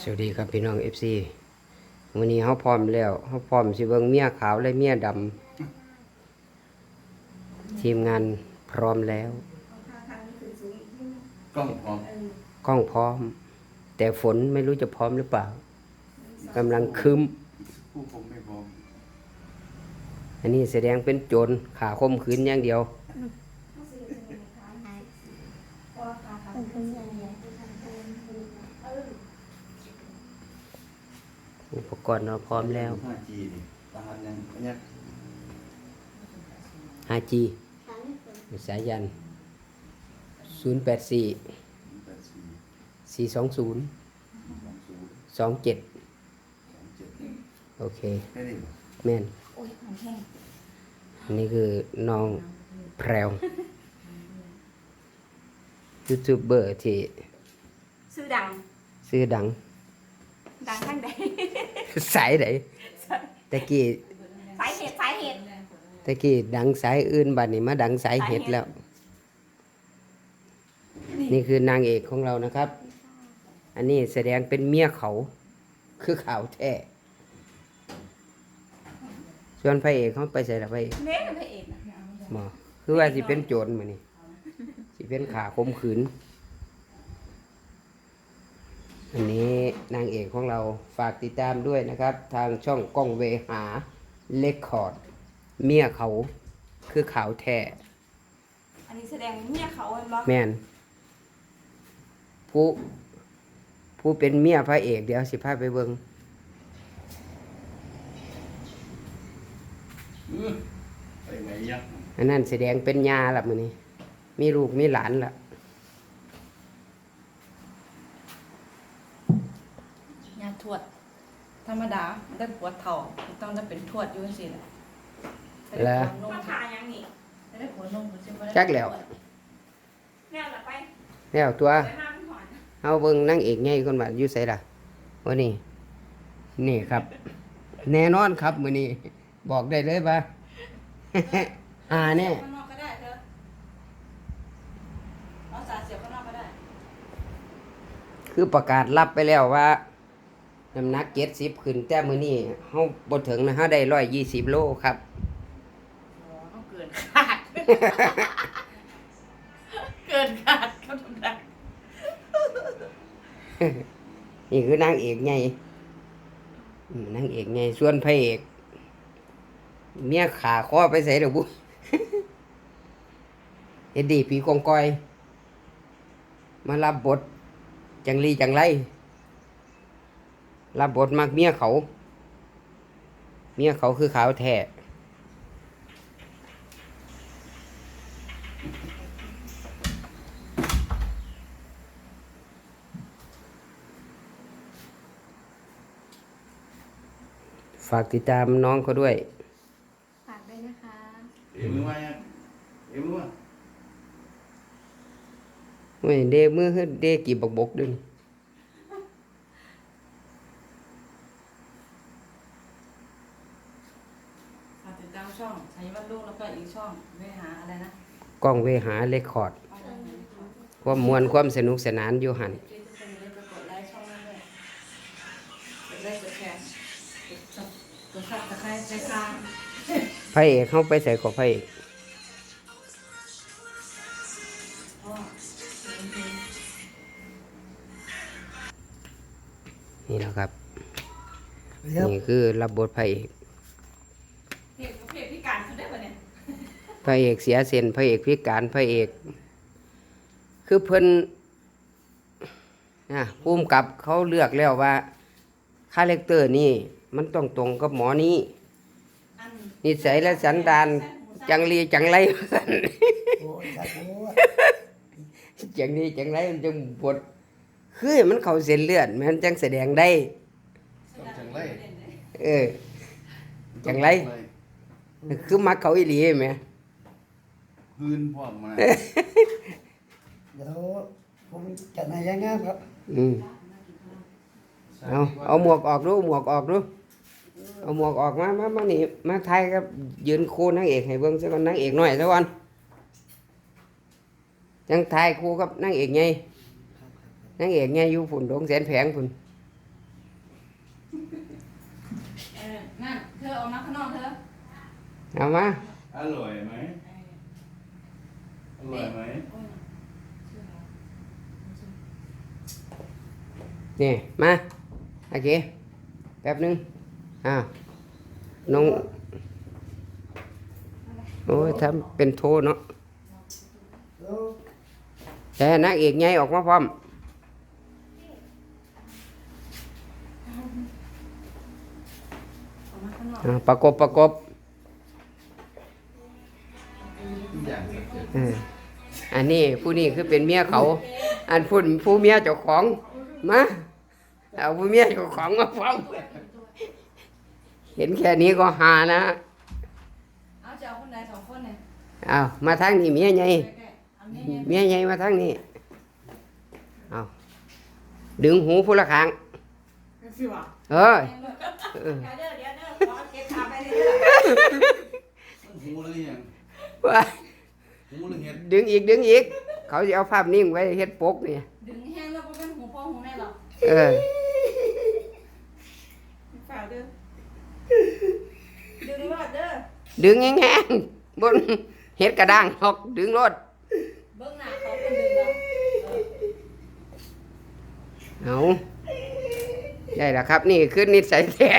สวัสดีครับพี่น้อง FC วันนี้เขาพร้อมแล้วเขาพร้อมสิเบิ่งเมียขาวและเมียดำทีมงานพร้อมแล้ว กล้องพร้อมกล้องพร้อม แต่ฝนไม่รู้จะพร้อมหรือเปล่ากำลังคึมผู้ผมไม่พร้อมอันนี้แสดงเป็นโจรขาคมขืนอย่างเดียว อุปกรณ์เราพร้อมแล้ว 5G นี่รหัสยังอันเนี้ย 5G สายยัน 084แปดสี่420สองศูนย์27สองเจ็ดโอเค แค่นี้เหรอแม่น โอ้ยหอมแห้งอันนี้คือน้องแพรวยูทูบเบอร์ที่ชื่อดัง ชื่อดังดังทั้งใด สายไหนตะกี้สาเหตุสาเหตุตะกี้ดังสายอื่นบัดนี้มาดังสายเห็ดแล้ว นี่คือนางเอกของเรานะครับ อันนี้แสดงเป็นเมียเขาคือข่าวแท้ส่วนพระเอกเขาไปใส่ละพระเอกเน่พระเอกนะหมอคือว่าสิเป็นโจรมานี่สิเป็นขาคมขืน อันนี้ นางเอกของเราฝากติดตามด้วยนะครับ ทางช่องกล้องเวหาเลคคอร์ด เมียเขาคือขาวแท้อันนี้แสดงเมียเขาเป็นบ่แม่นผู้ผู้เป็นเมียพระเอกเดี๋ยวสิพาไปเบิงอื้อไปไหนยักษ์อันนั้นแสดงเป็นยาละมือนี้ มีลูกมีหลานละ ยาทวด ธรรมดา มันได้ปวดเข่ามันต้องจะเป็นทวดอยู่สิแหละไม่ได้ปวดนมมาทายังนี่ไม่ได้ปวดนมใช่ไหมจักแล้ว แนวละไปแล้วตัว ไปมาเป็นหอนเอาเบิงนางเอกไงคนว่าอยู่ไสล่ะวันนี้นี่ครับ แน่นอนครับมือนี้บอกได้เลยปะหาแน่ ข้างนอกก็ได้เธอเอาสาเสียบข้างนอกก็ได้ คือประกาศรับไปแล้วว่า น้ำหนักเจ็ดสิบขึ้นแต่มือนี้เฮาบ่ถึงนะฮะได้ร้อยยี่สิบโลครับอ๋อต้องเกินขาด เกินขาดเขาทำได้นี่คือนางเอกไงอืมนางเอกไงส่วนพระเอก เมียขาคอไปใส่เดี๋ยวบุ เอ็ดดี้ปีกองกอย มารับบท จังลีจังไร รับบทมักเมียเขา เมียเขาคือขาวแท้ฝากติดตามน้องเขาด้วย ฝากด้วยนะคะ เอ็มมือมายังเอ็มมือมาเว้ยเดมือคือเดกี่บกบกด้วยนี่ ฝากติดตาม ช่องชัยวัฒน์ลูกแล้วก็อีกช่องเวหาอะไรนะกล้องเวหาเลคคอร์ดเอาไว้ในนี้ก่อนความมวลความสนุกสนานอยู่หันที่ทุกคนอย่าลืมไปกดไลค์ช่องนั้นด้วยกดไลค์กดแชร์กดซับกดซับตะไคร้ใช้ค้างพระเอกเข้าไปใส่กับพระเอกเพราะว่าเป็นเพลงนี่แหละครับ นี่คือรับบทพระเอก เพลงเพลงพิการเขาได้ปะเนี่ย พระเอกเสียเส้นพระเอกพิการพระเอก คือเพิ่นนะภูมิกับเขาเลือกแล้วว่าคาแรคเตอร์นี่มันต้องตรงกับหมอนี้อันนิสัยและสันดานจังลีจังไรโอ้ยสาธุจังลีจังไรมันจังบทคือให้มันเข้าเส้นเลือดมันจังแสดงได้ต้องจังไรเออจังไรคือมักเขาอีหลีไหม พื้นพร้อมมาเดี๋ยวผมจัดให้ยังงามครับอืมเอาเอาหมวกออกดูหมวกออกดูเอาหมวกออกมามามานี่มาไทยครับ ยืนคู่นางเอกให้เบิ่งซะก่อนนางเอกหน่อยซะก่อนจังไทยคู่กับนางเอกไงนางเอกไงอยู่ฝุ่นดงแสนแผงฝุ่นเออนั่นเธอออกมาข้างนอกเธอเอามาอร่อยไหม อร่อยไหมโอ้ยชื่ออะไรนี่มาโอเคแป๊บหนึงอ้าวน้อง โอ้ยทำเป็นโทเนาะแล้วแต่นางเอกไงออกมาพร้อมออกมาข้างนอกอ่าประกบประกบ เจ็ดเอออันนี้ผู้นี้คือเป็นเมียเขา อันผู้ผู้เมียเจ้าของมาเอาผู้เมียเจ้าของมาพร้อมเห็นแค่นี้ก็หานะเอาจะเอาคนใดสองคนเนี่ยเอามาทางนี้เมียไงใกล้ๆเอาเนี่ยเมียไงมาทางนี้เอาดึงหูผู้ละครั้งสิวะเออเออเดี๋ยวเด้อเดี๋ยวเด้อขอเก็บขาไปเลยเด้อหูหรือยังว่า หูหรือเห็ดดึงอีกดึงอีก เขาจะเอาภาพนิ่งไว้เฮ็ดปกนี่ดึงแห้งแล้วก็เป็นหูพ่อหูแม่หรอกเออฝากเด้อดึงรอดเด้อดึงแง่งๆบนเฮ็ดกระด้างออกดึงรถเบื้องหน้าเขาเป็นดึงแล้วเออเอาได้แล้วครับ นี่คือนิสัยแท้